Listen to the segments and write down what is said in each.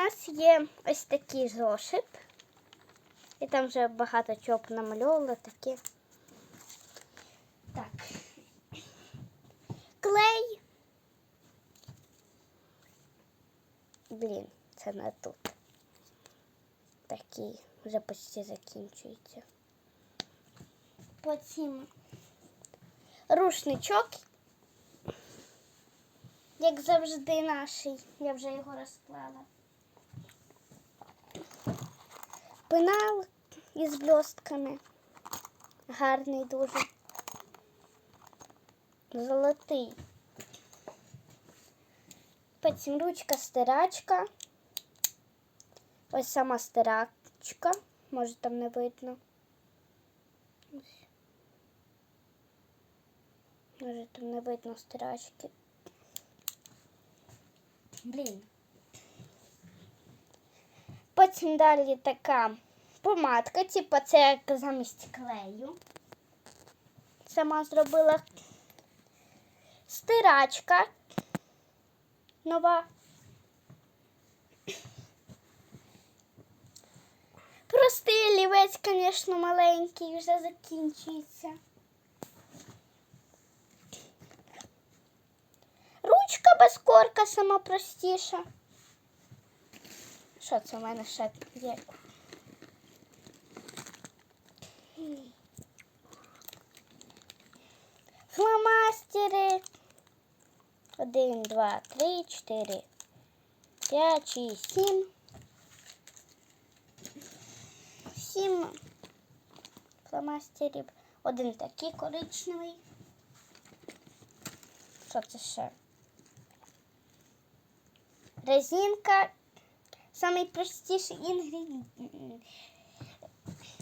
нас є ось такий зошит. І там вже багато чого намальовано таке. Так. Клей. Блін, це не тут. Такий вже почти закінчується. Потім рушничок. Як завжди наший. Я вже його розклала. Пенал із блістками. Гарний дуже. Золотий. Потім ручка стирачка. Ось сама стирачка. Може там не видно. Може там не видно стирачки. Блін. Потім далі така помадка, типу це як замість клею. Сама зробила стирачка нова. Простий олівець, звісно, маленький, вже закінчується. Ручка без корка сама простіша. Що це у мене ще є? Фломастери. Один, два, три, чотири, п'ять, шість, сім. Сім фломастерів. Один такий коричневий. Що це ще? Резинка. Самий простіший інгредієнт.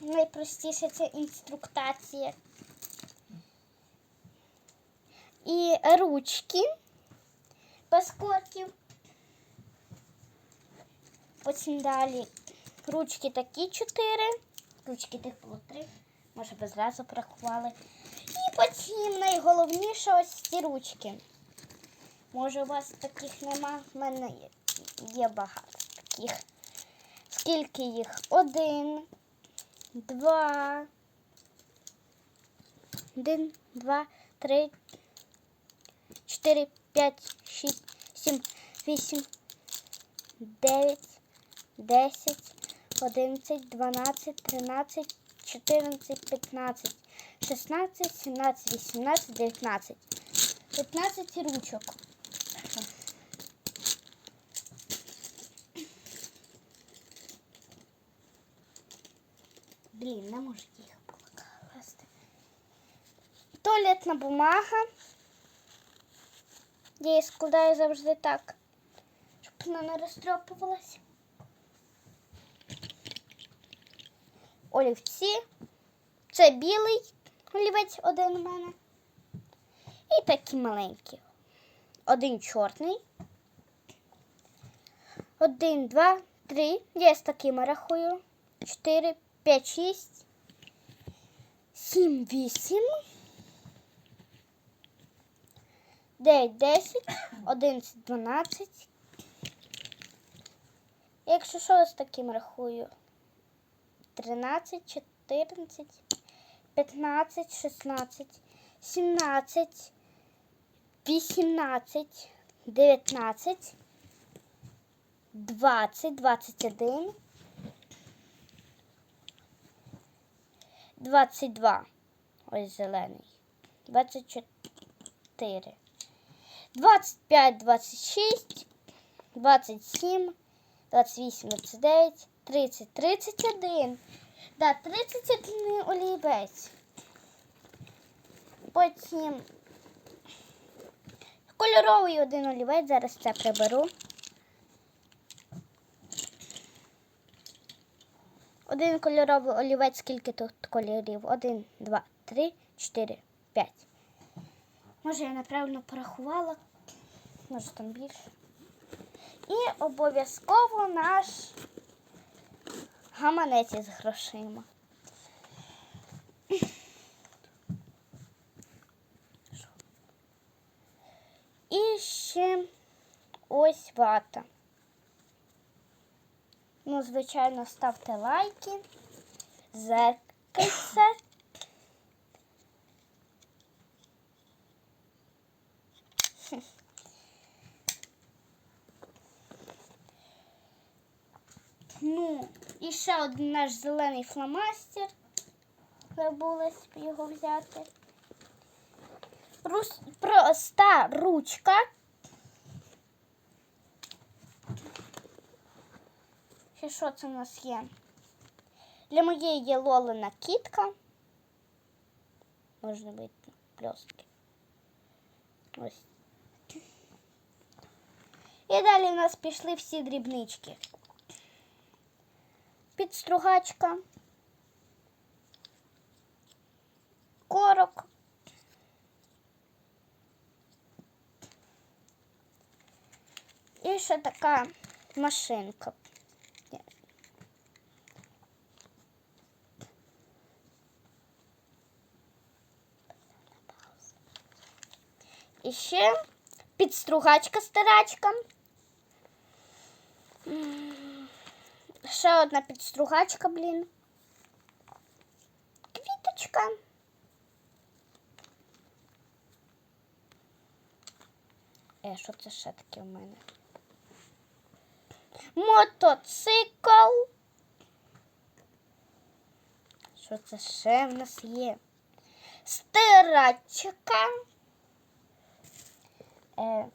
Найпростіше це інструктація. І ручки без корків. Потім далі ручки такі чотири. Ручки тих було три. Може, би зразу порахували. І потім найголовніше ось ці ручки. Може, у вас таких нема? У мене є багато таких. Скільки їх? Один, два. Один, два, три, чотири, п'ять, шість, сім, вісім, дев'ять, десять, одинадцять, дванадцять, тринадцять, чотирнадцять, п'ятнадцять, шістнадцять, сімнадцять, вісімнадцять, дев'ятнадцять. П'ятнадцять ручок. Блін, не можу їх покласти. Туалетна бумага. Я її складаю завжди так, щоб вона не розтрьопувалась. Олівці. Це білий олівець один у мене. І такі маленькі. Один чорний. Один, два, три. Я з такими рахую. Чотири, п'ять, шість. Сім, вісім. 9, 10, 11, 12. Якщо що таким рахую. 13, 14, 15, 16, 17, 18, 19, 20, 21, 22. Ось зелений. 24. 25, 26, 27, 28, 29, 30, 31. Да, 31 олівець. Потім кольоровий один олівець. Зараз це приберу. Один кольоровий олівець, скільки тут кольорів? Один, два, три, чотири, п'ять. Може, я неправильно порахувала, може там більше. І обов'язково наш гаманець із грошима. І ще ось вата. Ну, звичайно, ставте лайки, зеркальце. Ну, і ще один наш зелений фломастер. Забулась його взяти. Рус... Проста ручка. Ще що це в нас є? Для моєї є лолина кітка. Можна видно пльоски. Ось. І далі в нас пішли всі дрібнички. Підстругачка. Корок. І ще така машинка. І ще підстругачка старачка. Ще одна підстругачка, блін. Квіточка. Е, що це ще таке в мене? Мотоцикл. Що це ще в нас є? Стирачка. Е,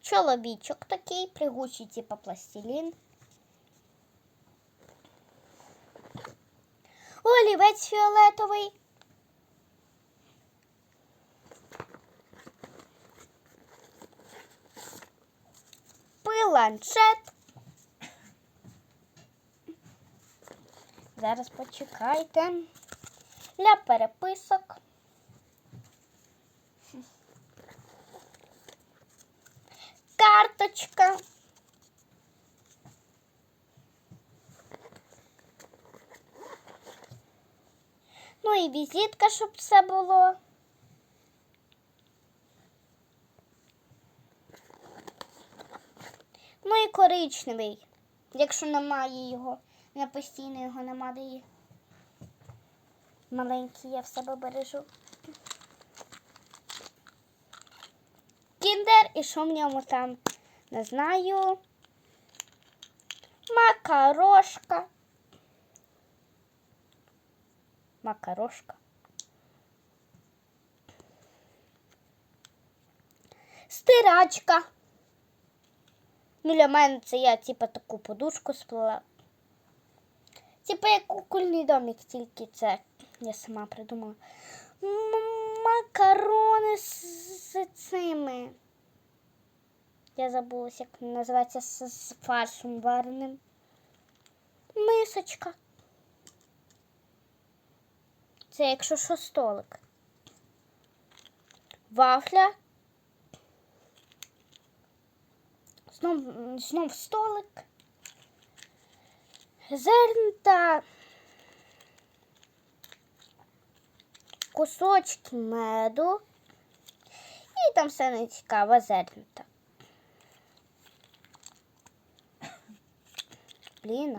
чоловічок такий, пригучий, типа пластилін. Олівець фіолетовий. Планшет. Зараз почекайте. Для переписок. Ну і візитка, щоб все було. Ну і коричневий, якщо немає його, не постійно його нема де є. Маленький я в себе бережу. Кіндер і що в ньому там? Не знаю. Макарошка. Макарошка. Стирачка. Ну, для мене це я типа таку подушку сплела. Типа як кукольний домик, тільки це я сама придумала. М, Макарони з, цими. Я забулась, як називається з фаршем вареним. Мисочка. Це якщо що столик. Вафля. Знов, знов столик. Зерн та кусочки меду. І там все не цікаво зернята. Блін,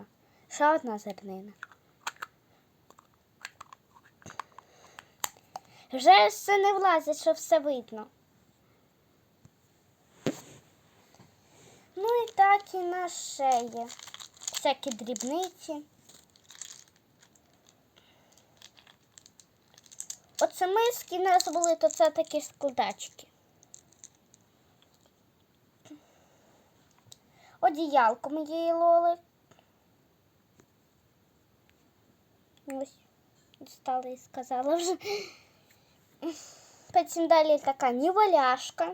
ще одна зернина. Вже все не влазить, що все видно. Ну і так і на шеї. Всякі дрібниці. Оце миски в нас були, то це такі складачки. Одіялко моєї лоли. Ось, дістала і сказала вже. Потім далі така ніволяшка.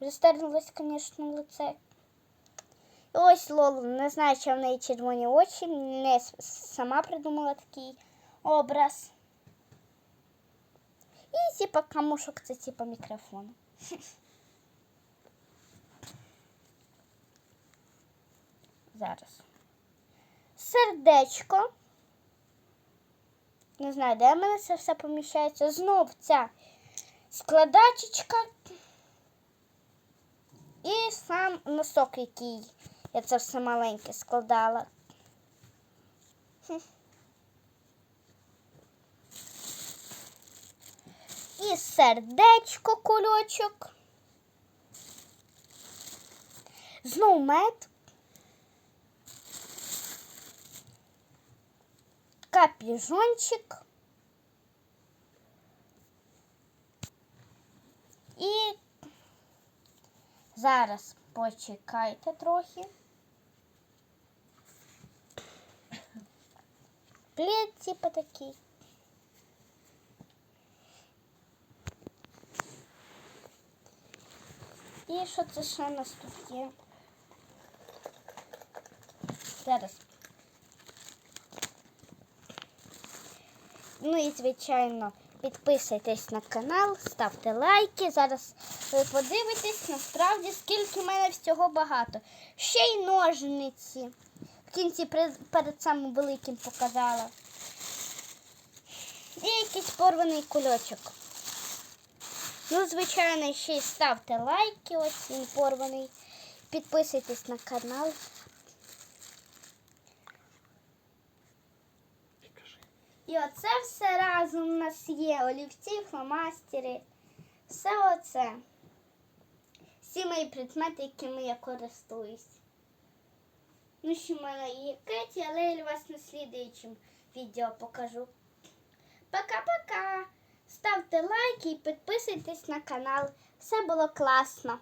Застерлилось, звісно, лице. І ось Лолу, не знаю, чи в неї червоні очі, не с- сама придумала такий образ. І типа камушок це типа мікрофон. Зараз. Сердечко. Не знаю, де в мене це все поміщається. Знов ця складачечка. І сам носок, який я це все маленьке складала. І сердечко кульочок. Знов мед. Капюжончик. І зараз почекайте трохи. Плід, типа такий. І що це ще у нас тут є? Зараз. Ну і звичайно, підписуйтесь на канал, ставте лайки. Зараз ви подивитесь насправді, скільки в мене всього багато. Ще й ножниці. В кінці перед самим великим показала. І якийсь порваний кульочок. Ну, звичайно, ще й ставте лайки, ось він порваний. Підписуйтесь на канал. І оце все разом у нас є. Олівці, фломастери. Все оце. Всі мої предмети, якими я користуюсь. Ну, ще в мене є Кеті, але я вас на слідуючому відео покажу. Пока-пока! Ставте лайки і підписуйтесь на канал. Все було класно.